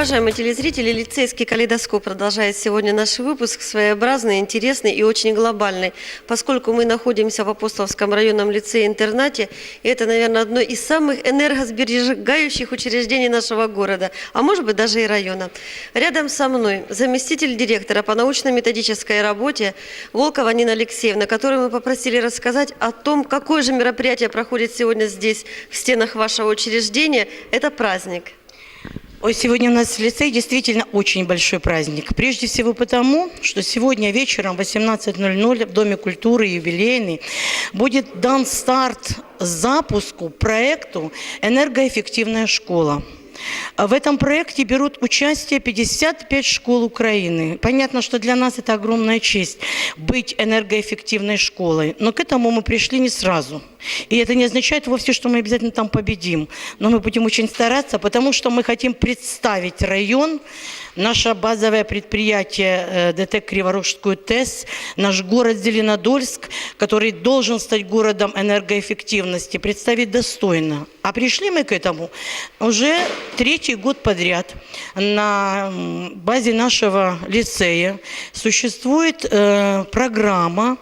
Уважаемые телезрители, лицейский калейдоскоп продолжает сегодня наш выпуск, своеобразный, интересный и очень глобальный, поскольку мы находимся в Апостолском районном лицее-интернате, и это, наверное, одно из самых энергосберегающих учреждений нашего города, а может быть даже и района. Рядом со мной заместитель директора по научно-методической работе Волкова Нина Алексеевна, которую мы попросили рассказать о том, какое же мероприятие проходит сегодня здесь, в стенах вашего учреждения. Это праздник. Ой, сегодня у нас в лицее действительно очень большой праздник. Прежде всего потому, что сегодня вечером в 18.00 в Доме культуры юбилейный будет дан старт запуску проекту «Энергоэффективная школа». В этом проекте берут участие 55 школ Украины. Понятно, что для нас это огромная честь быть энергоэффективной школой, но к этому мы пришли не сразу. И это не означает вовсе, что мы обязательно там победим, но мы будем очень стараться, потому что мы хотим представить район, наше базовое предприятие э, ДТЭК Криворожскую ТЭС, наш город Зеленодольск, который должен стать городом энергоэффективности, представить достойно. А пришли мы к этому уже третий год подряд. На базе нашего лицея существует э, программа,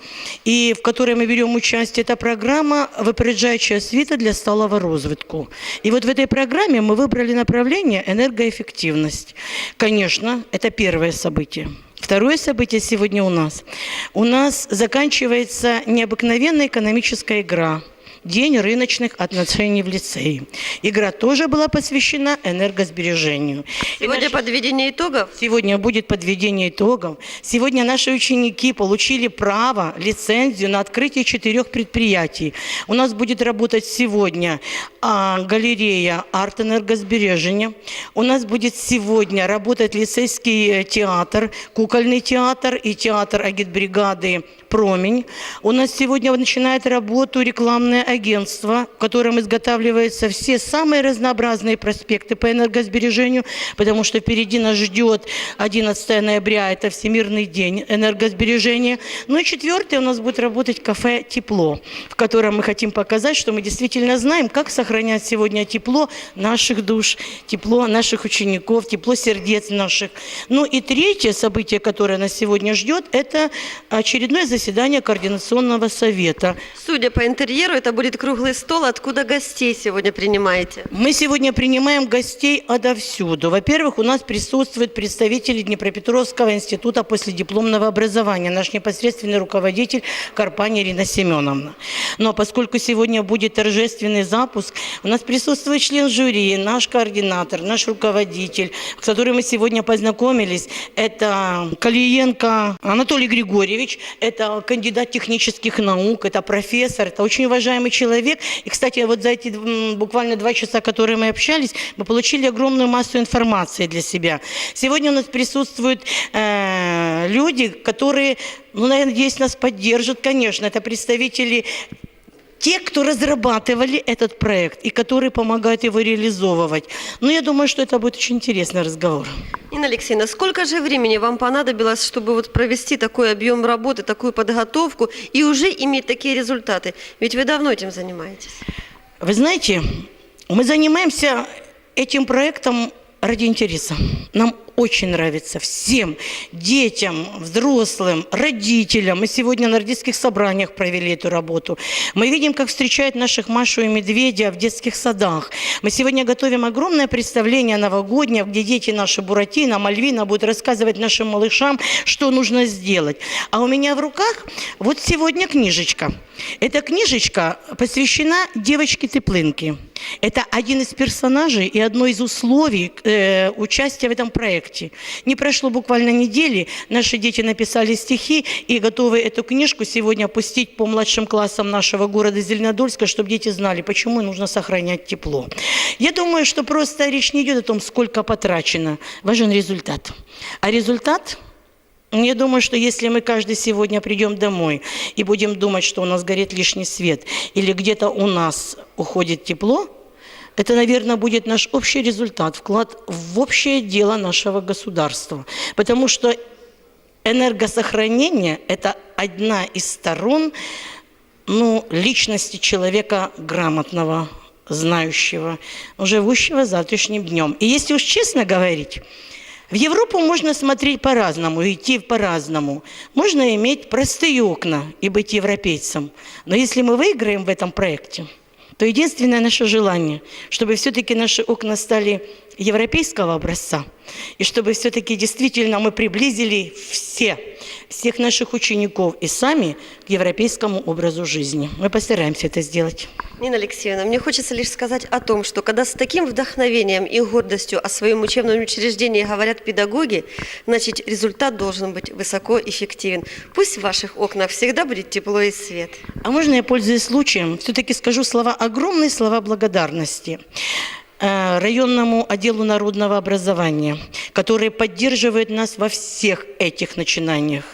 и в которой мы берем участие. Это программа «Випереджаюча освіта для сталого розвитку». И вот в этой программе мы выбрали направление «Энергоэффективность». Конечно, это первое событие. Второе событие сегодня у нас. У нас заканчивается необыкновенная экономическая игра – День рыночных отношений в лицее. Игра тоже была посвящена энергосбережению. Сегодня наши- подведение итогов. Сегодня будет подведение итогов. Сегодня наши ученики получили право, лицензию на открытие четырех предприятий. У нас будет работать сегодня галерея арт-энергосбережения. У нас будет сегодня работать лицейский э, театр, кукольный театр и театр агитбригады «Промень». У нас сегодня начинает работу рекламное агентство, в котором изготавливаются все самые разнообразные проспекты по энергосбережению, потому что впереди нас ждет 11 ноября, это Всемирный день энергосбережения. Ну и четвертое, у нас будет работать кафе «Тепло», в котором мы хотим показать, что мы действительно знаем, как сохранять сегодня тепло наших душ, тепло наших учеников, тепло сердец наших. Ну и третье событие, которое нас сегодня ждет, это очередное заседание Координационного совета. Судя по интерьеру, это будет круглый стол, откуда гостей сегодня принимаете. Мы сегодня принимаем гостей отовсюду. Во-первых, у нас присутствуют представители Днепропетровского института последипломного образования, наш непосредственный руководитель Карпани Ирина Семеновна. Но поскольку сегодня будет торжественный запуск, у нас присутствует член жюри, наш координатор, наш руководитель, с которым мы сегодня познакомились. Это Калиенко Анатолий Григорьевич, это кандидат технических наук, это профессор, это очень уважаемый человек. И, кстати, вот за эти буквально два часа, которые мы общались, мы получили огромную массу информации для себя. Сегодня у нас присутствуют э, люди, которые, ну, наверное, надеюсь, нас поддержат, конечно. Это представители те, кто разрабатывали этот проект и которые помогают его реализовывать. Ну, я думаю, что это будет очень интересный разговор. Нина Алексеевна, сколько же времени вам понадобилось, чтобы вот провести такой объем работы, такую подготовку и уже иметь такие результаты? Ведь вы давно этим занимаетесь. Вы знаете, мы занимаемся этим проектом ради интереса. Нам очень нравится всем, детям, взрослым, родителям. Мы сегодня на родительских собраниях провели эту работу. Мы видим, как встречают наших Машу и Медведя в детских садах. Мы сегодня готовим огромное представление новогоднее, где дети наши Буратино, Мальвина будут рассказывать нашим малышам, что нужно сделать. А у меня в руках вот сегодня книжечка. Эта книжечка посвящена девочке-теплынке. Это один из персонажей и одно из условий э, участия в этом проекте. Не прошло буквально недели, наши дети написали стихи и готовы эту книжку сегодня опустить по младшим классам нашего города Зеленодольска, чтобы дети знали, почему нужно сохранять тепло. Я думаю, что просто речь не идет о том, сколько потрачено. Важен результат. А результат я думаю, что если мы каждый сегодня придем домой и будем думать, что у нас горит лишний свет или где-то у нас уходит тепло, это, наверное, будет наш общий результат, вклад в общее дело нашего государства. Потому что энергосохранение – это одна из сторон ну, личности человека грамотного, знающего, живущего завтрашним днем. И если уж честно говорить, в Европу можно смотреть по-разному, идти по-разному. Можно иметь простые окна и быть европейцем. Но если мы выиграем в этом проекте, то единственное наше желание, чтобы все-таки наши окна стали европейского образца, и чтобы все-таки действительно мы приблизили все, всех наших учеников и сами к европейскому образу жизни. Мы постараемся это сделать. Нина Алексеевна, мне хочется лишь сказать о том, что когда с таким вдохновением и гордостью о своем учебном учреждении говорят педагоги, значит результат должен быть высокоэффективен. Пусть в ваших окнах всегда будет тепло и свет. А можно я, пользуясь случаем, все-таки скажу слова, огромные слова благодарности районному отделу народного образования, который поддерживает нас во всех этих начинаниях.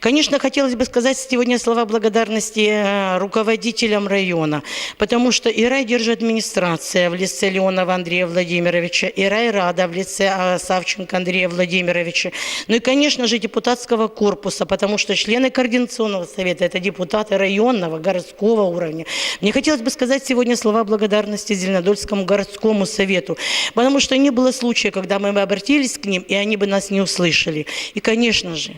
Конечно, хотелось бы сказать сегодня слова благодарности э, руководителям района, потому что и рай держит администрация в лице Леонова Андрея Владимировича, и рай рада в лице э, Савченко Андрея Владимировича, ну и, конечно же, депутатского корпуса, потому что члены Координационного совета – это депутаты районного, городского уровня. Мне хотелось бы сказать сегодня слова благодарности Зеленодольскому городскому совету, потому что не было случая, когда мы бы обратились к ним, и они бы нас не услышали. И, конечно же,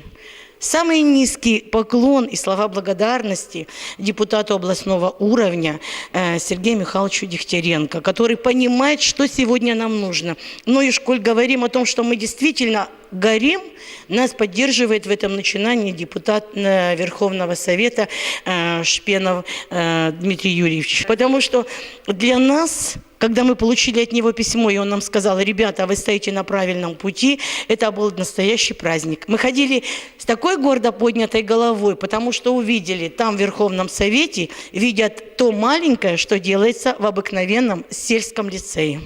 Самый низкий поклон и слова благодарности депутату областного уровня э, Сергею Михайловичу Дегтяренко, который понимает, что сегодня нам нужно. Ну и школь говорим о том, что мы действительно горим, нас поддерживает в этом начинании депутат э, Верховного Совета э, Шпенов э, Дмитрий Юрьевич. Потому что для нас когда мы получили от него письмо, и он нам сказал, ребята, вы стоите на правильном пути, это был настоящий праздник. Мы ходили с такой гордо поднятой головой, потому что увидели там в Верховном Совете, видят то маленькое, что делается в обыкновенном сельском лицее.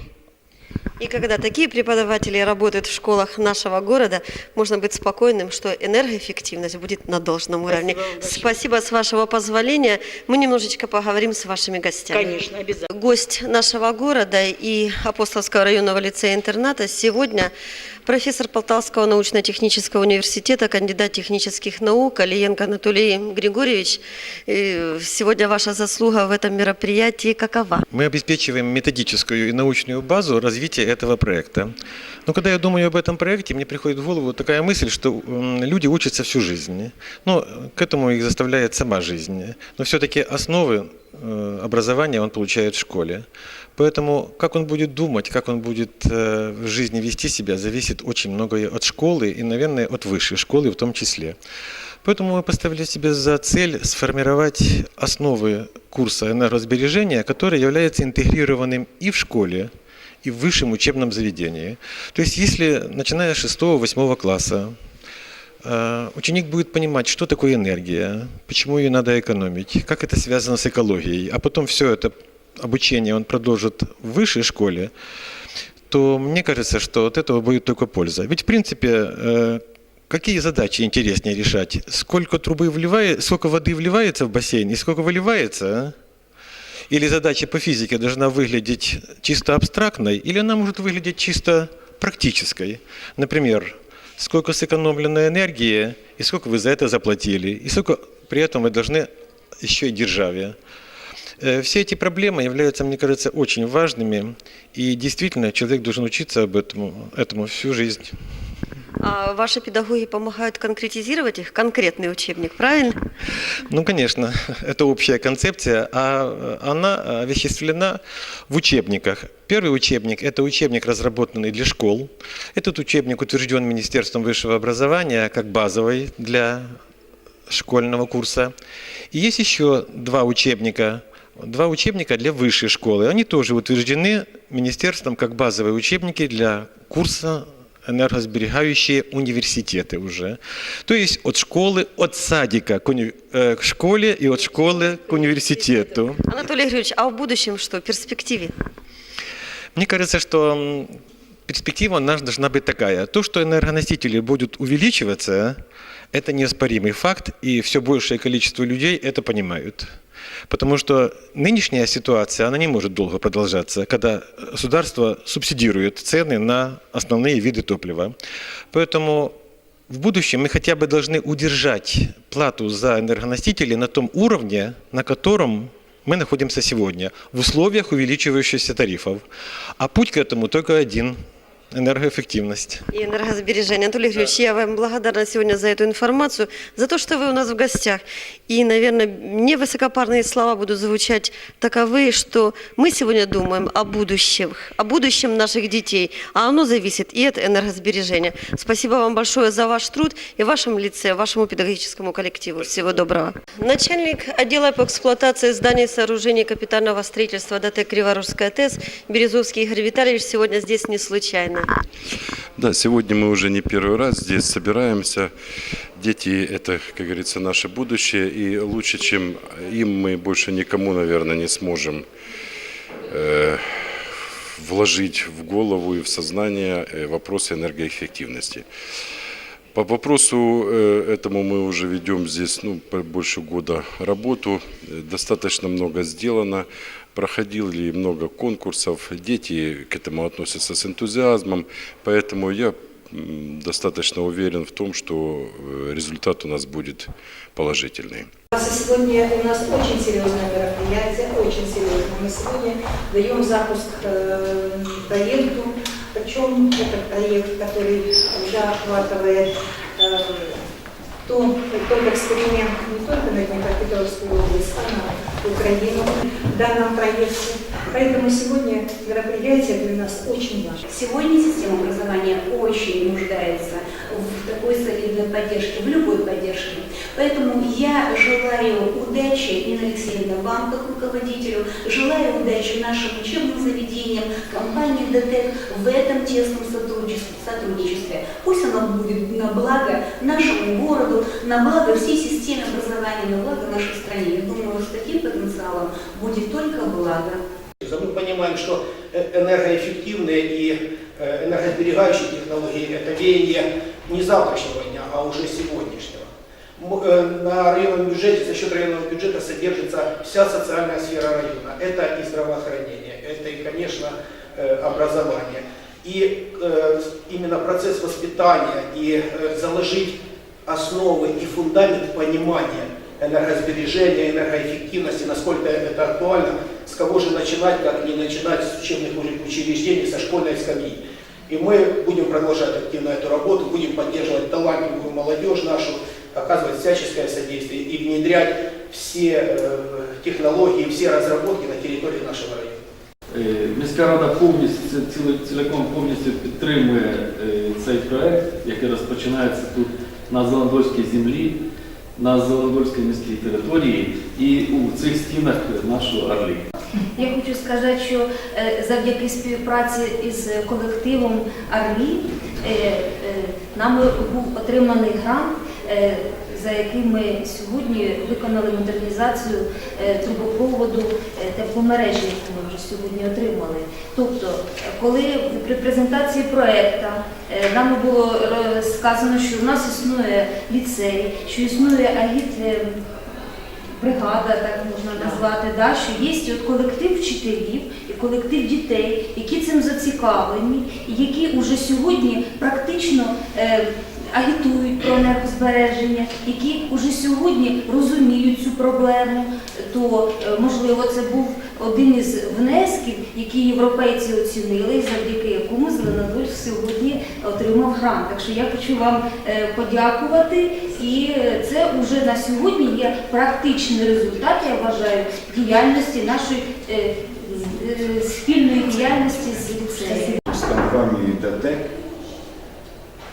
И когда такие преподаватели работают в школах нашего города, можно быть спокойным, что энергоэффективность будет на должном уровне. большое. Спасибо, с вашего позволения. Мы немножечко поговорим с вашими гостями. Конечно, обязательно. Гость нашего города и Апостольского районного лицея-интерната сегодня профессор Полтавского научно-технического университета, кандидат технических наук Алиенко Анатолий Григорьевич. И Сегодня ваша заслуга в этом мероприятии какова? Мы обеспечиваем методическую и научную базу развития этого проекта. Но когда я думаю об этом проекте, мне приходит в голову такая мысль, что люди учатся всю жизнь. Ну, к этому их заставляет сама жизнь. Но все-таки основы э, образования он получает в школе. Поэтому как он будет думать, как он будет э, в жизни вести себя, зависит очень многое от школы и, наверное, от высшей школы в том числе. Поэтому мы поставили себе за цель сформировать основы курса энергосбережения, который является интегрированным и в школе, и в высшем учебном заведении. То есть если, начиная с 6-8 класса, э, ученик будет понимать, что такое энергия, почему ее надо экономить, как это связано с экологией, а потом все это обучение он продолжит в высшей школе, то мне кажется, что от этого будет только польза. Ведь, в принципе, э, какие задачи интереснее решать? Сколько трубы вливает, сколько воды вливается в бассейн и сколько выливается? Или задача по физике должна выглядеть чисто абстрактной, или она может выглядеть чисто практической? Например, сколько сэкономлено энергии, и сколько вы за это заплатили, и сколько при этом вы должны еще и державе. Э, Все эти проблемы являются, мне кажется, очень важными, и действительно человек должен учиться об этом, этому всю жизнь. А ваши педагоги помогают конкретизировать их, конкретный учебник, правильно? Ну, конечно, это общая концепция, а она овеществлена в учебниках. Первый учебник – это учебник, разработанный для школ. Этот учебник утвержден Министерством высшего образования как базовый для школьного курса. И есть еще два учебника, два учебника для высшей школы. Они тоже утверждены Министерством как базовые учебники для курса энергосберегающие университеты уже. То есть от школы, от садика к, уни- э, к школе и от школы к университету. Анатолий Григорьевич, а в будущем что, в перспективе? Мне кажется, что перспектива наша должна быть такая. То, что энергоносители будут увеличиваться, это неоспоримый факт, и все большее количество людей это понимают. Потому что нынешняя ситуация, она не может долго продолжаться, когда государство субсидирует цены на основные виды топлива. Поэтому в будущем мы хотя бы должны удержать плату за энергоносители на том уровне, на котором мы находимся сегодня в условиях увеличивающихся тарифов. А путь к этому только один – энергоэффективность. и энергосбережения. Анатолий Григорьевич, я вам благодарна сегодня за эту информацию, за то, что вы у нас в гостях. И, наверное, не высокопарные слова будут звучать таковые, что мы сегодня думаем о будущем, о будущем наших детей, а оно зависит и от энергосбережения. Спасибо вам большое за ваш труд и в вашем лице, вашему педагогическому коллективу. Всего доброго. Начальник отдела по эксплуатации зданий и сооружений капитального строительства ДТ Криворожская ТЭС Березовский Игорь Витальевич сегодня здесь не случайно. Да, сегодня мы уже не первый раз здесь собираемся. Дети – это, как говорится, наше будущее, и лучше, чем им, мы больше никому, наверное, не сможем э, вложить в голову и в сознание э, вопросы энергоэффективности. По вопросу э, этому мы уже ведем здесь ну, больше года работу. Достаточно много сделано. Проходили много конкурсов. Дети к этому относятся с энтузиазмом. Поэтому я достаточно уверен в том, что э, результат у нас будет положительный. Сегодня у нас очень серьезное мероприятие, очень серьезное. Мы сегодня даем запуск э, проекту, причем это проект, который уже охватывает э, то, тот эксперимент не только на Днепропетровскую область, а на Украину в данном проекте. Поэтому сегодня мероприятие для нас очень важно. Сегодня система образования очень нуждается в такой солидной поддержке, в любой поддержке. Поэтому я желаю удачи Инна Алексеевна вам, как руководителю, желаю удачи нашим учебным заведениям, компании ДТЭК в этом тесном сотрудничестве. сотрудничестве. Пусть оно будет на благо нашему городу, на благо всей системе образования, на благо нашей стране. Я думаю, с таким потенциалом будет только благо. Мы понимаем, что э, энергоэффективные и э, энергосберегающие технологии – это веяние не завтрашнего дня, а уже сегодняшнего. Э, На районном бюджете, за счет районного бюджета содержится вся социальная сфера района. Это и здравоохранение, это и, конечно, э, образование. И э, именно процесс воспитания и заложить основы и фундамент понимания энергосбережения, энергоэффективности, насколько это актуально, с кого же начинать, как не начинать с учебных учреждений, со школьной скамьи. И мы будем продолжать активно эту работу, будем поддерживать талантливую молодежь нашу, оказывать всяческое содействие и внедрять все э, технологии, все разработки на территории нашего района. Е, Міська рада повністю цілком повністю підтримує е, цей проект, який розпочинається тут на Зеландольській землі, на Зеландольській міській території і у цих стінах нашого Орлі. Я хочу сказати, що е, завдяки співпраці із колективом Арлі е, нами був отриманий грант, за яким ми сьогодні виконали модернізацію е, трубопроводу е, тепломережі, яку ми вже сьогодні отримали. Тобто, е, коли при презентації проекту е, нами було е, сказано, що в нас існує ліцей, що існує агіт. е, бригада, так можна назвати, да, що є от колектив вчителів і колектив дітей, які цим зацікавлені, і які вже сьогодні практично е, агітують про енергозбереження, які вже сьогодні розуміють цю проблему, то е, можливо це був один із внесків, які європейці оцінили, завдяки якому Зеленодольськ сьогодні отримав грант. Так що я хочу вам е, подякувати, і е, це вже на сьогодні є практичний результат, я вважаю, діяльності нашої з- спільної діяльності з ліцеєм. с компанией ДТЭК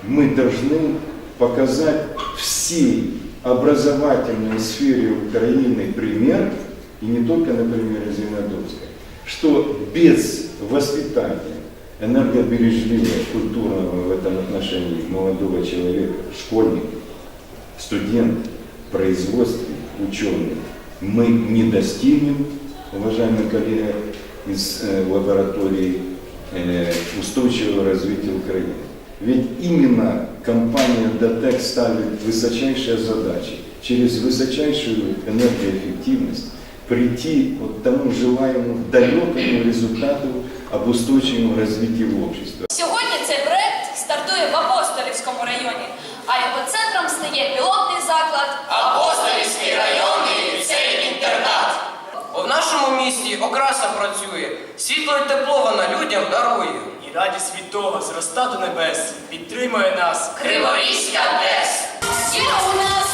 мы должны показать всей образовательной сфере Украины пример, и не только на примере Зеленодольска, что без воспитания энергобережливого, культурного в этом отношении молодого человека, школьника, студента, производственник, ученый, мы не достигнем, уважаемые коллеги из э, лаборатории, э, устойчивого развития Украины. Ведь именно компания ДТЭК ставит высочайшие задачи через высочайшую энергоэффективность прийти вот к тому желаемому далекому результату об устойчивом развитии общества. Сьогодні цей проект стартує в Апостолівському районі, а його центром стає пілотний заклад Апостолівський районний ліцей-інтернат. У нашому нашому місті окраса працює, світло і тепло вона людям дарує. І радість від того зроста до небес підтримує нас. Криворізька ТЕС. Сіла у нас